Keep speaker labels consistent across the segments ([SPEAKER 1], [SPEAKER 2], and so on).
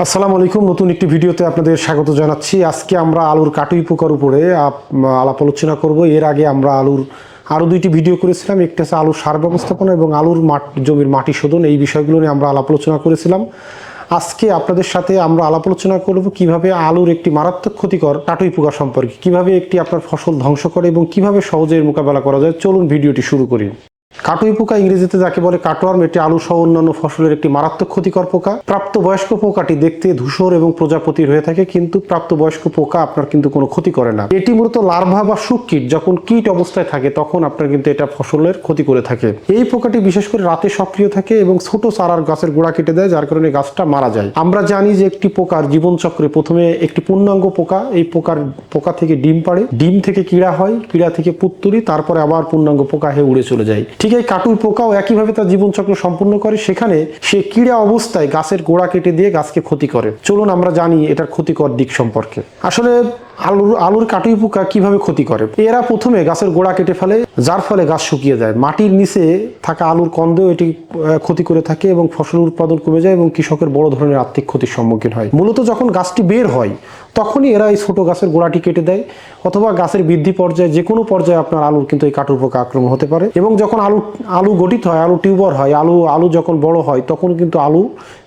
[SPEAKER 1] আসসালামু আলাইকুম। নতুন একটি ভিডিওতে আপনাদের স্বাগত জানাচ্ছি। আজকে আমরা আলুর কাটুই পোকার উপরে আলাপ আলোচনা করব। এর আগে আমরা আলুর আরও দুইটি ভিডিও করেছিলাম। একটি হচ্ছে আলুর সার ব্যবস্থাপনা এবং আলুর মাঠ জমির মাটি শোধন। এই বিষয়গুলো নিয়ে আমরা আলাপ আলোচনা করেছিলাম। আজকে আপনাদের সাথে আমরা আলাপ আলোচনা করব কীভাবে আলুর একটি মারাত্মক ক্ষতিকর কাটুই পোকা সম্পর্কে, কীভাবে একটি আপনার ফসল ধ্বংস করে এবং কীভাবে সহজে মোকাবেলা করা যায়। চলুন ভিডিওটি শুরু করি। কাটুই পোকা ইংরেজিতে যাকে বলে কাটোয়ার্ম এটি আলু সহ অন্যান্য ফসলের একটি মারাত্মক ক্ষতিকর পোকা। প্রাপ্তবয়স্ক পোকাটি দেখতে ধূসর এবং প্রজাপতির হয়ে থাকে, কিন্তু প্রাপ্তবয়স্ক পোকা আপনার কিন্তু কোনো ক্ষতি করে না। এটি মূলত লার্ভা বা শুককীট যখন কীট অবস্থায় থাকে, তখন আপনার কিন্তু এটা ফসলের ক্ষতি করে থাকে। এই পোকাটি বিশেষ করে রাতে সক্রিয় থাকে এবং ছোট চারার গাছের গোড়া কেটে দেয়, যার কারণে গাছটা মারা যায়। আমরা জানি যে একটি পোকার জীবনচক্রে প্রথমে একটি পূর্ণাঙ্গ পোকা, এই পোকার পোকা থেকে ডিম পাড়ে। ডিম থেকে কীড়া হয়, কীড়া থেকে পুত্তুরি তারপরে আবার পূর্ণাঙ্গ পোকা হয়ে উড়ে চলে যায়। ঠিক এই কাটুই পোকাও একইভাবে তার জীবনচক্র সম্পূর্ণ করে। সেখানে সে কীড়া অবস্থায় গাছের গোড়া কেটে দিয়ে গাছকে ক্ষতি করে। চলুন আমরা জানি এটার ক্ষতিকর দিক সম্পর্কে। আসলে আলুর আলুর কাটুই পোকা কীভাবে ক্ষতি করে? এরা প্রথমে গাছের গোড়া কেটে ফেলে, যার ফলে গাছ শুকিয়ে যায়। মাটির নিচে থাকা আলুর কন্দেও এটি ক্ষতি করে থাকে এবং ফসল উৎপাদন কমে যায় এবং কৃষকের বড় ধরনের আর্থিক ক্ষতির সম্মুখীন হয়। মূলত যখন গাছটি বের হয়, তখনই এরা এই ছোট গাছের গোড়াটি কেটে দেয় অথবা গাছের বৃদ্ধি পর্যায়ে যে কোনো পর্যায়ে আপনার আলুর কিন্তু এই কাটুর পোকা আক্রমণ হতে পারে। এবং যখন আলু আলু গঠিত হয়, আলু টিউবার হয়, আলু আলু যখন বড় হয়, তখন কিন্তু আলু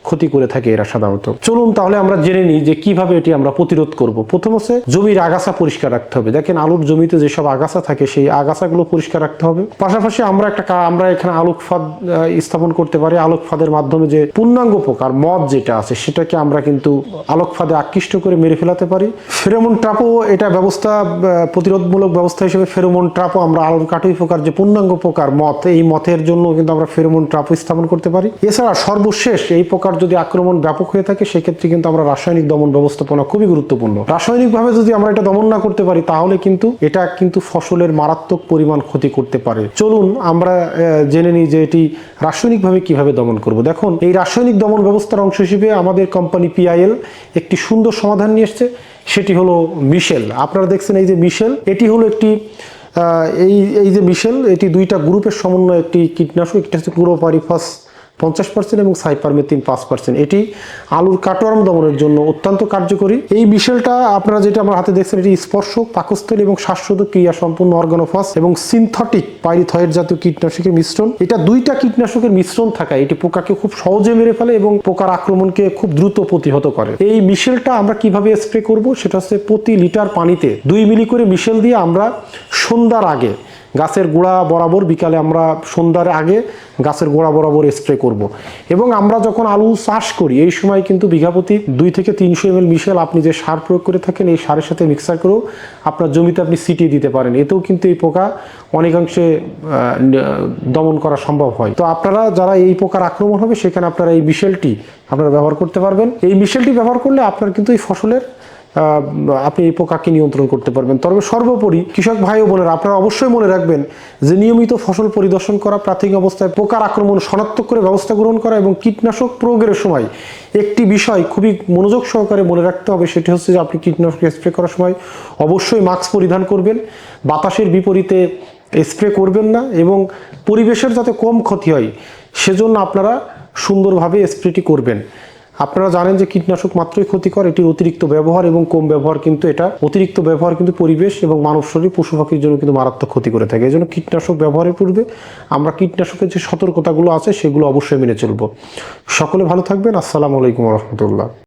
[SPEAKER 1] ক্ষতি করে থাকে এরা সাধারণত। চলুন তাহলে আমরা জেনে নিই যে কীভাবে এটি আমরা প্রতিরোধ করব। প্রথম হচ্ছে জমির আগাছা পরিষ্কার রাখতে হবে। দেখেন আলুর জমিতে যেসব আগাছা থাকে, সেই আগাছাগুলো পরিষ্কার রাখতে হবে। পাশাপাশি আমরা একটা আমরা এখানে আলোক ফাঁদ স্থাপন করতে পারি। আলোক ফাঁদের মাধ্যমে যে পূর্ণাঙ্গ পোকার মদ যেটা আছে, সেটাকে আমরা কিন্তু আলোক ফাঁদে আকৃষ্ট করে মেরে ফেলাতে পারি। ফেরোমন ট্রাপও এটা ব্যবস্থা প্রতিরোধমূলক ব্যবস্থা হিসেবে ফেরোমন ট্রাপও আমরা আলুর কাটুই পোকার যে পূর্ণাঙ্গ পোকার মত এই মথের জন্য কিন্তু আমরা ফেরোমন ট্রাপও স্থাপন করতে পারি। এছাড়া সর্বশেষ এই পোকার যদি আক্রমণ ব্যাপক হয়ে থাকে, সেক্ষেত্রে কিন্তু আমরা রাসায়নিক দমন ব্যবস্থাপনা খুবই গুরুত্বপূর্ণ। রাসায়নিকভাবে যদি আমরা এটা দমন না করতে পারি, তাহলে কিন্তু এটা কিন্তু ফসলের মারাত্মক পরিমাণ ক্ষতি করতে পারে। চলুন আমরা জেনে নিই যে এটি রাসায়নিকভাবে কীভাবে দমন করব। দেখুন, এই রাসায়নিক দমন ব্যবস্থার অংশ হিসেবে আমাদের কোম্পানি পিআইএল একটি সুন্দর সমাধান নিয়ে এসছে। সেটি হলো মিশেল। আপনারা দেখছেন এই যে মিশেল, এটি হলো একটি এই এই যে মিশেল, এটি দুইটা গ্রুপের সমন্বয় একটি কীটনাশক, একটি হচ্ছে ক্লোরোপারিফাস পঞ্চাশ পার্সেন্ট এবং সাইপারমেথিন পাঁচ পার্সেন্ট এটি আলুর কাটোয়ার্ম দমনের জন্য অত্যন্ত কার্যকরী। এই মিশেলটা আপনারা যেটা আমার হাতে দেখছেন, এটি স্পর্শক, পাকস্থলী এবং শ্বাসরোধক ক্রিয়া সম্পূর্ণ অর্গানোফাস এবং সিনথটিক পাইরিথয়েড জাতীয় কীটনাশকের মিশ্রণ। এটা দুইটা কীটনাশকের মিশ্রণ থাকায় এটি পোকাকে খুব সহজে মেরে ফেলে এবং পোকার আক্রমণকে খুব দ্রুত প্রতিহত করে। এই মিশেলটা আমরা কীভাবে স্প্রে করব? সেটা হচ্ছে প্রতি লিটার পানিতে দুই মিলি করে মিশেল দিয়ে আমরা সন্ধ্যার আগে গাছের গোড়া বরাবর বিকালে আমরা সন্ধ্যার আগে গাছের গোড়া বরাবর স্প্রে করব। এবং আমরা যখন আলু চাষ করি, এই সময় কিন্তু বিঘাপতি দুই থেকে তিনশো এম এল মিশেল আপনি যে সার প্রয়োগ করে থাকেন, এই সারের সাথে মিক্সার করেও আপনার জমিতে আপনি সিটিয়ে দিতে পারেন। এতেও কিন্তু এই পোকা অনেকাংশে দমন করা সম্ভব হয়। তো আপনারা যারা এই পোকার আক্রমণ হবে, সেখানে আপনারা এই মিশেলটি আপনারা ব্যবহার করতে পারবেন। এই মিশেলটি ব্যবহার করলে আপনার কিন্তু এই ফসলের আপনি এই পোকাকে নিয়ন্ত্রণ করতে পারবেন। তবে সর্বোপরি, কৃষক ভাই ও বোনেরা, আপনারা অবশ্যই মনে রাখবেন যে নিয়মিত ফসল পরিদর্শন করা, প্রাথমিক অবস্থায় পোকার আক্রমণ শনাক্ত করে ব্যবস্থা গ্রহণ করা এবং কীটনাশক প্রয়োগের সময় একটি বিষয় খুবই মনোযোগ সহকারে মনে রাখতে হবে, সেটি হচ্ছে যে আপনি কীটনাশক স্প্রে করার সময় অবশ্যই মাস্ক পরিধান করবেন। বাতাসের বিপরীতে স্প্রে করবেন না এবং পরিবেশের যাতে কম ক্ষতি হয়, সেজন্য আপনারা সুন্দরভাবে স্প্রেটি করবেন। আপনারা জানেন যে কীটনাশক মাত্রই ক্ষতিকর এটির অতিরিক্ত ব্যবহার এবং কম ব্যবহার কিন্তু এটা। অতিরিক্ত ব্যবহার কিন্তু পরিবেশ এবং মানব শরীর, পশু পাখির জন্য কিন্তু মারাত্মক ক্ষতি করে থাকে। এই জন্য কীটনাশক ব্যবহারের পূর্বে আমরা কীটনাশকের যে সতর্কতাগুলো আছে, সেগুলো অবশ্যই মেনে চলব। সকলে ভালো থাকবেন। আসসালামু আলাইকুম রহমতুল্লাহ।